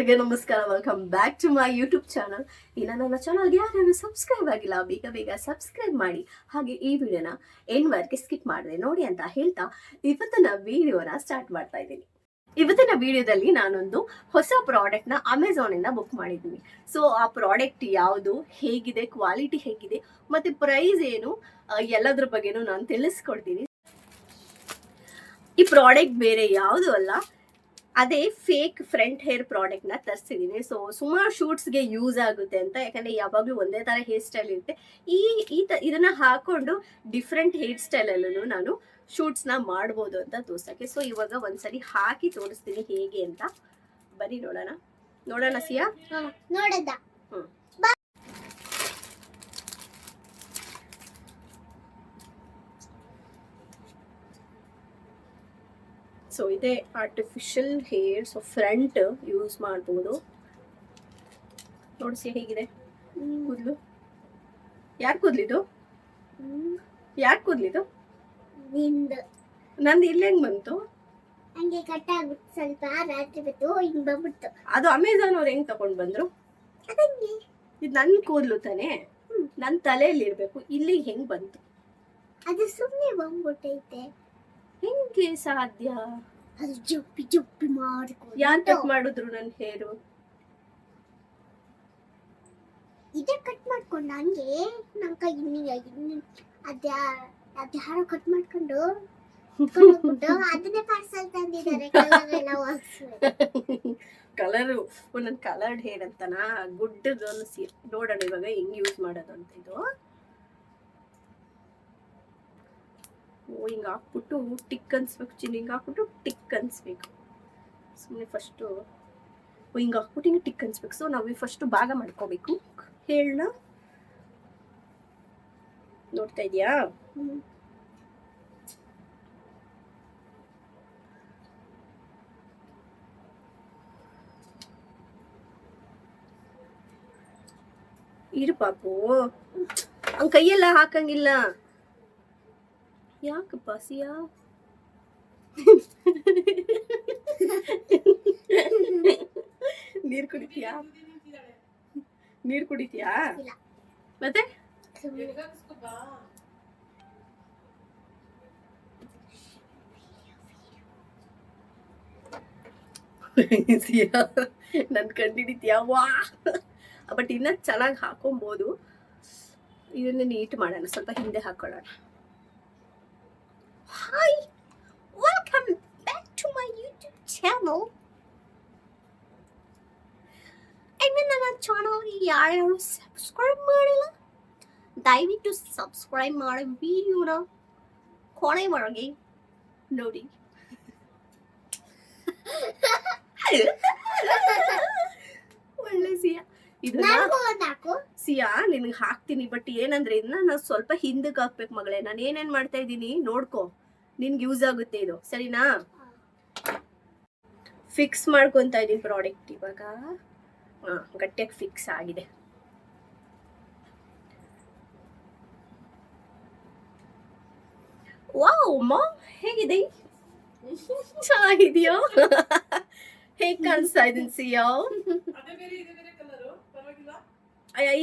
ಎಲ್ರಿಗೆ ನಮಸ್ಕಾರ. Welcome back to my YouTube channel ಇನ್ನು ನನ್ನ ಚಾನಲ್ಗೆ ಯಾರು ಸಬ್ಸ್ಕ್ರೈಬ್ ಆಗಿಲ್ಲ, ಬೇಗ ಬೇಗ ಸಬ್ಸ್ಕ್ರೈಬ್ ಮಾಡಿ. ಹಾಗೆ ಈ ವಿಡಿಯೋನ ಎಂಡ್ವರೆಗೆ ಸ್ಕಿಪ್ ಮಾಡಿದೆ ನೋಡಿ ಅಂತ ಹೇಳ್ತಾ ಇವತ್ತಿನ ವಿಡಿಯೋನ ಸ್ಟಾರ್ಟ್ ಮಾಡ್ತಾ ಇದ್ದೀನಿ. ಇವತ್ತಿನ ವಿಡಿಯೋದಲ್ಲಿ ನಾನೊಂದು ಹೊಸ ಪ್ರಾಡಕ್ಟ್ನ ಅಮೆಝಾನಿಂದ ಬುಕ್ ಮಾಡಿದ್ದೀನಿ. ಸೊ ಆ ಪ್ರಾಡಕ್ಟ್ ಯಾವುದು, ಹೇಗಿದೆ ಕ್ವಾಲಿಟಿ ಹೇಗಿದೆ, ಮತ್ತು ಪ್ರೈಸ್ ಏನು ಎಲ್ಲದ್ರ ಬಗ್ಗೆನೂ ನಾನು ತಿಳಿಸ್ಕೊಡ್ತೀನಿ. ಈ ಪ್ರಾಡಕ್ಟ್ ಬೇರೆ ಯಾವುದು ಅಲ್ಲ ಅದೇ ಫೇಕ್ ಫ್ರಂಟ್ ಹೇರ್ ಪ್ರಾಡಕ್ಟ್ನ ತರಿಸಿದ್ದೀನಿ ಸೊ ಸುಮಾರು ಶೂಟ್ಸ್ಗೆ ಯೂಸ್ ಆಗುತ್ತೆ ಅಂತ. ಯಾಕಂದರೆ ಯಾವಾಗಲೂ ಒಂದೇ ಥರ ಹೇರ್ ಸ್ಟೈಲ್ ಇರುತ್ತೆ. ಈ ಈ ತ ಇದನ್ನು ಹಾಕೊಂಡು ಡಿಫ್ರೆಂಟ್ ಹೇರ್ ಸ್ಟೈಲಲ್ಲೂ ನಾನು ಶೂಟ್ಸ್ನ ಮಾಡ್ಬೋದು ಅಂತ ತೋರ್ಸೋಕ್ಕೆ. ಸೊ ಇವಾಗ ಒಂದ್ಸರಿ ಹಾಕಿ ತೋರಿಸ್ತೀನಿ ಹೇಗೆ ಅಂತ. ಬರೀ ನೋಡೋಣ. ನೋಡೋಣ ಸಿಯಾ? ನೋಡದ ಹ್ಮ್. ಸೊ ಇದೆ artificial hair so front use ಮಾಡ್ಬೋದು. ನೋಡಿಸಿ ಹೇಗಿದೆ? ಕೂದಲು? ಯಾರು ಕೂದಲಿದು ಯಾರು ಕೂದಲಿದು ನಿಂದು. ನಂದು ಇಲ್ಲಿ ಹೆಂಗ್ ಬಂತು? ಹಂಗೆ ಕಟ್ ಆಗ್ಬಿಟ್ಟು ಸ್ವಲ್ಪ ರಾತ್ರಿ ಬಿತ್ತು. ಹಿಂಗ್ ಬಂದ್ಬಿಡ್ತು. ಅದು ಅಮೆಝಾನ್ ಅವ್ರು ಹೆಂಗ್ ತಗೊಂಡ್ ಬಂದ್ರು? ಇದು ನನ್ನ ಕೂದಲು ತಾನೇ. ನನ್ನ ತಲೆಯಲ್ಲಿ ಇರಬೇಕು ಇಲ್ಲಿ ಹೆಂಗ್ ಬಂತು? ಅದು ಸುಮ್ಮನೆ ಬಂದ್ಬಿಟ್ಟೈತೆ. ಹೆಂಗೆ ಸಾಧ್ಯ? ಅದು ಜುಪ್ಪಿ ಜುಪ್ಪಿ ಮಾಡ್ಕೊಂಡು. ಯಾನ್ ಕಟ್ ಮಾಡಿದ್ರು ನನ್ನ ಹೇರು ಇದೇ ಕಟ್ ಮಾಡ್ಕೊಂಡು. ನನಗೆ ನನ್ನ ಕೈ ಇನ್ನಿ ಅದ್ಯಾ ಅದ್ಯಾರೋ ಕಟ್ ಮಾಡ್ಕೊಂಡು ಅದನ್ನೇ ಪಾರ್ಸಲ್ ತಂದಿದ್ದಾರೆ. ಕಲರ್ ಒಂದೊಂದು ಕಲರ್ಡ್ ಹೇರ್ ಅಂತನ? ಗುಡ್ ಗರ್ಲ್ ಸಿ ನೋಡೋಣ ಇವಾಗ ಹೆಂಗ್ ಯೂಸ್ ಮಾಡೋದು ಅಂತ ಇದು. ಹಿಂಗೆ ಹಾಕ್ಬಿಟ್ಟು ಟಿಕ್ ಅನ್ಸ್ಬೇಕು ಚಿನ್ನ ಹಿಂಗೆ ಹಾಕ್ಬಿಟ್ಟು ಟಿಕ್ ಅನ್ಸ್ಬೇಕು. ಸುಮ್ಮನೆ ಫಸ್ಟು ಹಿಂಗೆ ಹಾಕ್ಬಿಟ್ಟು ಹಿಂಗೆ ಟಿಕ್ ಅನ್ಸ್ಬೇಕು. ಸೊ ನಾವು ಫಸ್ಟು ಭಾಗ ಮಾಡ್ಕೋಬೇಕು. ಹೇಳನ? ನೋಡ್ತಾ ಇದೀಯಾ. ಇರು ಪಾಪು. ಅವ್ನ ಕೈಯೆಲ್ಲ ಹಾಕಂಗಿಲ್ಲ. ಯಾಕಪ್ಪ ಸಿಯಾ ನೀರ್ ಕುಡಿತೀಯಾ? ನೀರ್ ಕುಡಿತೀಯಾ. ಮತ್ತೆ? ನನ್ ಕಂಡಿಡಿತೀಯಾ ವಾ. ಬಟ್ ಇನ್ನ ಚೆನ್ನಾಗಿ ಹಾಕೊಂಬೋದು. ಇದನ್ನ ನೀಟ್ ಮಾಡೋಣ. ಸ್ವಲ್ಪ ಹಿಂದೆ ಹಾಕೊಳ್ಳೋಣ. Hi welcome back to my YouTube channel ಇನ್ನು ನನ್ನ ಚಾನಲ್ಗೆ ಯಾರ್ಯಾರು ಸಬ್ಸ್ಕ್ರೈಬ್ ಮಾಡಿಲ್ಲ ದಯವಿಟ್ಟು ಸಬ್ಸ್ಕ್ರೈಬ್ ಮಾಡಿ ವಿಡಿಯೋನ ಕೊನೆವರೆಗೆ ನೋಡಿ ಒಳ್ಳೆ ಸಿಯಾ ಇದನ್ನ ಸಿಯಾ ನಿನಗೆ ಹಾಕ್ತೀನಿ ಬಟ್ ಏನಂದ್ರೆ ಇದನ್ನ ನಾನು ಸ್ವಲ್ಪ ಹಿಂದಕ್ಕೆ ಹಾಕ್ಬೇಕು ಮಗಳೇ. ನಾನು ಏನೇನ್ ಮಾಡ್ತಾ ಇದ್ದೀನಿ ನೋಡ್ಕೊ. ನಿನ್ಗೆ ಯೂಸ್ ಆಗುತ್ತೆ ಇದು. ಸರಿನಾ? ಫಿಕ್ಸ್ ಮಾಡ್ಕೊತಾ ಇದ್ದೀನಿ ಪ್ರಾಡಕ್ಟ್ ಇವಾಗ. ಗಟ್ಟಿಯಾಗಿ ಫಿಕ್ಸ್ ಆಗಿದೆ. ವಾವ್ ಮಾಮ್ ಹೇಗಿದೆ? ಚೆನ್ನಾಗಿದೆಯೋ? ಹೇಗೆ ಕಾಣಿಸ್ತಾ ಇದೀನಿ ಸಿಯೋ?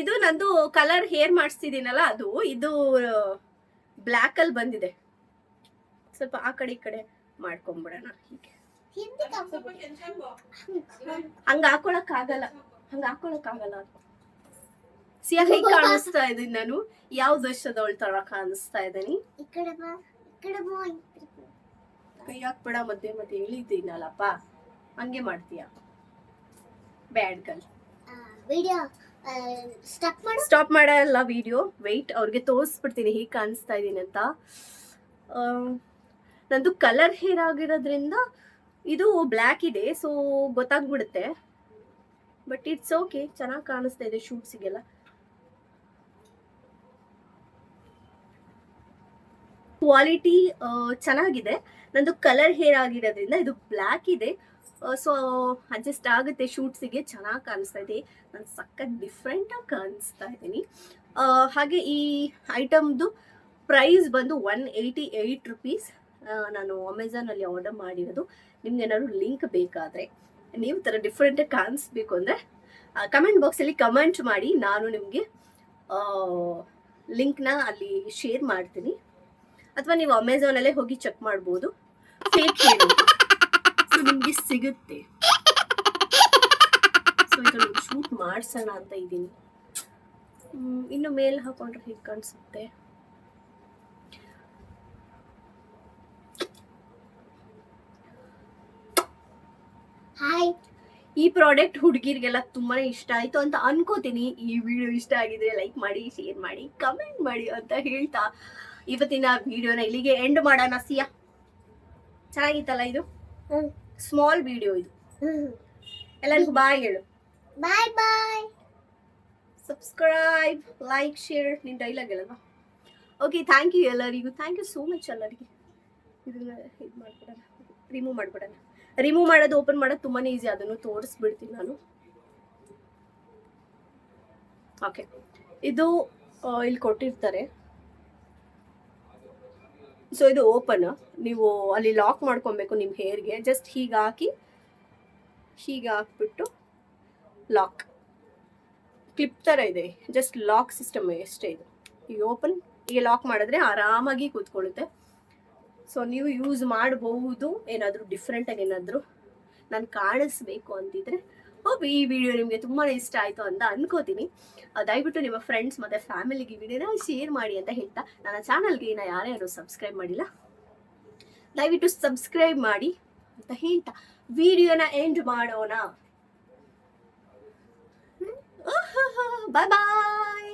ಇದು ನಂದು ಕಲರ್ ಹೇರ್ ಮಾಡಿಸ್ತಿದ್ದೀನಲ್ಲ ಅದು ಇದು ಬ್ಲ್ಯಾಕ್ ಅಲ್ಲಿ ಬಂದಿದೆ. ಸ್ವಲ್ಪ ಆ ಕಡೆ ಈ ಕಡೆ ಮಾಡ್ಕೊಂಬಿಡೋಣ ಹೀಗೆ. ಹಂಗ ಹಾಕೊಳಕ್ ಆಗಲ್ಲ ಹಂಗ ಹಾಕೊಳಕ್ ಆಗಲ್ಲ ಸಿಯಾ ಹೇಗ್ ಕಾಣಿಸ್ತಾ ಇದೀನಿ ನಾನು? ಯಾವ ದೇಶದವಳ ತರ ಕಾಣಿಸ್ತಾ ಇದ್ದೀನಿ. ಕೈ ಹಾಕ್ಬೇಡ ಮಧ್ಯೆ ಮತ್ತೆ ಹೇಳಿದ್ದೀನಲ್ಲಪ್ಪ ಹಂಗೆ ಮಾಡ್ತೀಯ? ಬ್ಯಾಡ್ ಗರ್ಲ್ ಸ್ಟಾಪ್ ಮಾಡೋ. ಮಾಡಲ್ಲ ವಿಡಿಯೋ ವೆಯ್ಟ್ ಅವ್ರಿಗೆ ತೋರಿಸ್ಬಿಡ್ತೀನಿ, ಹೀಗೆ ಕಾಣಿಸ್ತಾ ಇದ್ದೀನಿ ಅಂತ. ನಂದು ಕಲರ್ ಹೇರ್ ಆಗಿರೋದ್ರಿಂದ ಇದು ಬ್ಲ್ಯಾಕ್ ಇದೆ ಸೊ ಗೊತ್ತಾಗ್ಬಿಡುತ್ತೆ. ಬಟ್ ಇಟ್ಸ್ ಓಕೆ ಚೆನ್ನಾಗಿ ಕಾಣಿಸ್ತಾ ಇದೆ ಶೂಟ್ಸಿಗೆಲ್ಲ ಕ್ವಾಲಿಟಿ ಚೆನ್ನಾಗಿದೆ. ನಂದು ಕಲರ್ ಹೇರ್ ಆಗಿರೋದ್ರಿಂದ ಇದು ಬ್ಲ್ಯಾಕ್ ಇದೆ. ಸೊ ಅಡ್ಜಸ್ಟ್ ಆಗುತ್ತೆ. ಶೂಟ್ಸಿಗೆ ಚೆನ್ನಾಗಿ ಕಾಣಿಸ್ತಾ ಇದೆ. ನಾನು ಸಖತ್ ಡಿಫ್ರೆಂಟಾಗಿ ಕಾಣಿಸ್ತಾ ಇದ್ದೀನಿ. ಆ, ಹಾಗೆ ಈ ಐಟಮ್ದು ಪ್ರೈಸ್ ಬಂದು ಒನ್ ಏಯ್ಟಿ ಏಯ್ಟ್ ರುಪೀಸ್ ನಾನು ಅಮೆಝಾನಲ್ಲಿ ಆರ್ಡರ್ ಮಾಡಿರೋದು. ನಿಮ್ಗೆ ಏನಾದ್ರು ಲಿಂಕ್ ಬೇಕಾದರೆ. ನೀವು ಥರ ಡಿಫ್ರೆಂಟಾಗಿ ಕಾಣಿಸ್ಬೇಕು ಅಂದರೆ ಕಮೆಂಟ್ ಬಾಕ್ಸಲ್ಲಿ ಕಮೆಂಟ್ ಮಾಡಿ. ನಾನು ನಿಮಗೆ ಲಿಂಕ್ನ ಅಲ್ಲಿ ಶೇರ್ ಮಾಡ್ತೀನಿ. ಅಥವಾ ನೀವು ಅಮೆಝಾನಲ್ಲೇ ಹೋಗಿ ಚೆಕ್ ಮಾಡ್ಬೋದು. ಫೇಕ್ ಸಿಗುತ್ತೆ. ಸೊ ಇದನ್ನು ಶೂಟ್ ಮಾಡ್ಸೋಣ ಅಂತ ಇದ್ದೀನಿ. ಇನ್ನು ಮೇಲ್ ಹಾಕೊಂಡ್ರೆ ಹೇಗೆ ಕಾಣಿಸುತ್ತೆ. ಹಾಯ್ ಈ ಪ್ರಾಡಕ್ಟ್ ಹುಡುಗಿರಿಗೆಲ್ಲ ತುಂಬಾ ಇಷ್ಟ ಆಯ್ತು ಅಂತ ಅನ್ಕೋತೀನಿ. ಈ ವಿಡಿಯೋ ಇಷ್ಟ ಆಗಿದ್ರೆ ಲೈಕ್ ಮಾಡಿ ಶೇರ್ ಮಾಡಿ ಕಮೆಂಟ್ ಮಾಡಿ ಅಂತ ಹೇಳ್ತಾ ಇವತ್ತಿನ ವಿಡಿಯೋನ ಇಲ್ಲಿಗೆ ಎಂಡ್ ಮಾಡೋಣ. ಸಿಯಾ ಚೆನ್ನಾಗಿತ್ತಲ್ಲ ಇದು? ಹ್ಮ್. ಸ್ಮಾಲ್ ವಿಡಿಯೋ ಇದು. ಎಲ್ಲರಿಗೂ ಬಾಯ್ ಹೇಳು. Bye bye subscribe like share ನಿಮ್ಮ ಡೈಲಾಗ್ ಹೇಳಲ್ವಾ? ಓಕೆ ಥ್ಯಾಂಕ್ ಯು ಎಲ್ಲರಿಗೂ. ಥ್ಯಾಂಕ್ ಯು ಸೋ ಮಚ್ ಎಲ್ಲರಿಗೆ. ಇದನ್ನ ಇದು ಮಾಡ್ಬಿಡೋಣ. ರಿಮೂವ್ ಮಾಡ್ಬಿಡೋಣ. ರಿಮೂವ್ ಮಾಡೋದು ಓಪನ್ ಮಾಡೋದು ತುಂಬಾ ಈಸಿ ಅದನ್ನು ತೋರಿಸ್ಬಿಡ್ತೀನಿ ನಾನು. ಓಕೆ ಇದು ಇಲ್ಲಿ ಕೊಟ್ಟಿರ್ತಾರೆ. ಸೊ ಇದು ಓಪನ್ ನೀವು ಅಲ್ಲಿ ಲಾಕ್ ಮಾಡ್ಕೊಬೇಕು ನಿಮ್ಮ ಹೇರ್ಗೆ ಜಸ್ಟ್ ಹೀಗೆ ಹಾಕಿ, ಹೀಗೆ ಹಾಕ್ಬಿಟ್ಟು ಲಾಕ್ ಕ್ಲಿಪ್ ಥರ ಇದೆ. ಜಸ್ಟ್ ಲಾಕ್ ಸಿಸ್ಟಮ್ ಎಷ್ಟೇ ಇದು. ಈಗ ಓಪನ್ ಈಗ ಲಾಕ್ ಮಾಡಿದ್ರೆ ಆರಾಮಾಗಿ ಕೂತ್ಕೊಳ್ಳುತ್ತೆ. ಸೊ ನೀವು ಯೂಸ್ ಮಾಡಬಹುದು ಏನಾದರೂ ಡಿಫ್ರೆಂಟಾಗಿ ಏನಾದರೂ. ನಾನು ಕಾಣಿಸ್ಬೇಕು ಅಂತಿದ್ರೆ ಹೋಪ್ ಈ ವಿಡಿಯೋ ನಿಮಗೆ ತುಂಬಾ ಇಷ್ಟ ಆಯಿತು ಅಂತ ಅನ್ಕೋತೀನಿ. ದಯವಿಟ್ಟು ನಿಮ್ಮ ಫ್ರೆಂಡ್ಸ್ ಮತ್ತು ಫ್ಯಾಮಿಲಿಗೆ ವಿಡಿಯೋ ವಿಡಿಯೋನ ಶೇರ್ ಮಾಡಿ ಅಂತ ಹೇಳ್ತಾ ನನ್ನ ಚಾನಲ್ಗೆ ಇನ್ನು ಯಾರ್ಯಾರು ಸಬ್ಸ್ಕ್ರೈಬ್ ಮಾಡಿಲ್ಲ ದಯವಿಟ್ಟು ಸಬ್ಸ್ಕ್ರೈಬ್ ಮಾಡಿ ಅಂತ ಹೇಳ್ತಾ ವಿಡಿಯೋನ ಎಂಡ್ ಮಾಡೋಣ. Bye bye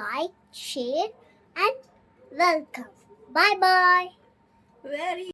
like share and welcome bye bye very